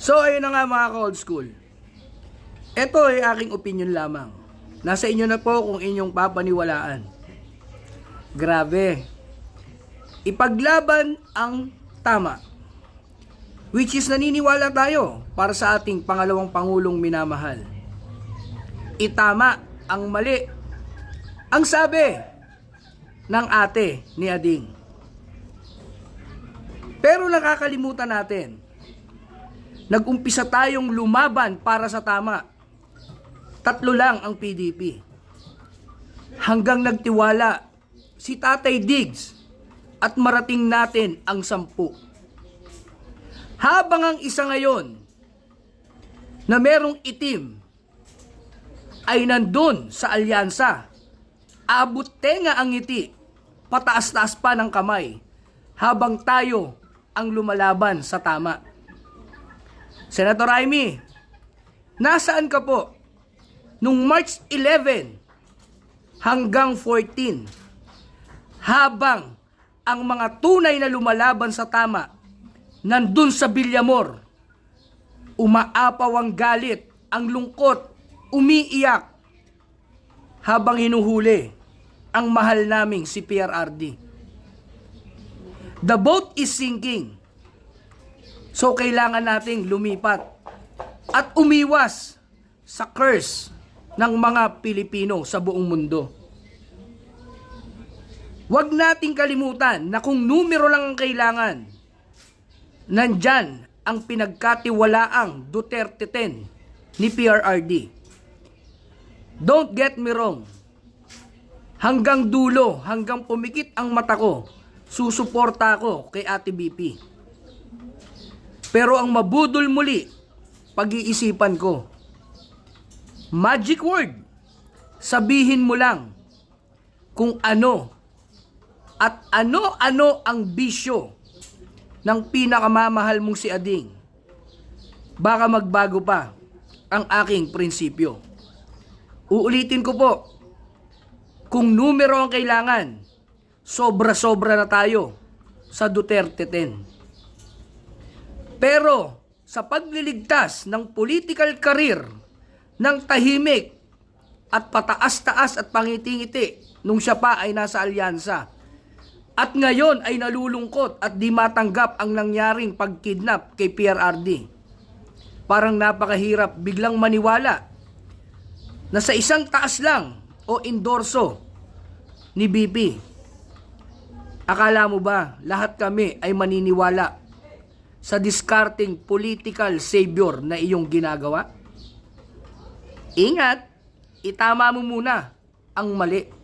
So, ayun na nga mga ka-old school. Ito ay aking opinion lamang. Nasa inyo na po kung inyong papaniwalaan. Grabe. Ipaglaban ang tama. Which is naniniwala tayo para sa ating pangalawang pangulong minamahal. Itama ang mali. Ang sabi ng ate ni Ading. Pero nakakalimutan natin, nag-umpisa tayong lumaban para sa tama. Tatlo lang ang PDP. Hanggang nagtiwala si Tatay Diggs at marating natin ang sampu. Habang ang isa ngayon na merong itim ay nandun sa alyansa, abot tenga ang ngiti, pataas-taas pa ng kamay, habang tayo ang lumalaban sa tama. Senator Raimi, nasaan ka po? Nung March 11 hanggang 14, habang ang mga tunay na lumalaban sa tama nandun sa Bilyamor, umaapaw ang galit, ang lungkot, umiiyak, habang hinuhuli ang mahal naming si PRRD. The boat is sinking. So kailangan nating lumipat at umiwas sa curse ng mga Pilipino sa buong mundo. Huwag nating kalimutan na kung numero lang ang kailangan, nandyan ang pinagkatiwalaang Duterte 10 ni PRRD. Don't get me wrong. Hanggang dulo, hanggang pumikit ang mata ko, susuporta ako kay Ate BP. Pero ang mabudol muli, pag-iisipan ko. Magic word. Sabihin mo lang kung ano at ano-ano ang bisyo ng pinakamamahal mong si Ading. Baka magbago pa ang aking prinsipyo. Uulitin ko po, kung numero ang kailangan, sobra-sobra na tayo sa Duterte 10. Pero sa pagliligtas ng political career ng tahimik at pataas-taas at pangiti-ngiti nung siya pa ay nasa alyansa at ngayon ay nalulungkot at di matanggap ang nangyaring pagkidnap kay PRRD. Parang napakahirap biglang maniwala na sa isang taas lang o endorso ni BP. Akala mo ba lahat kami ay maniniwala sa discarding political savior na iyong ginagawa? Ingat, itama mo muna ang mali.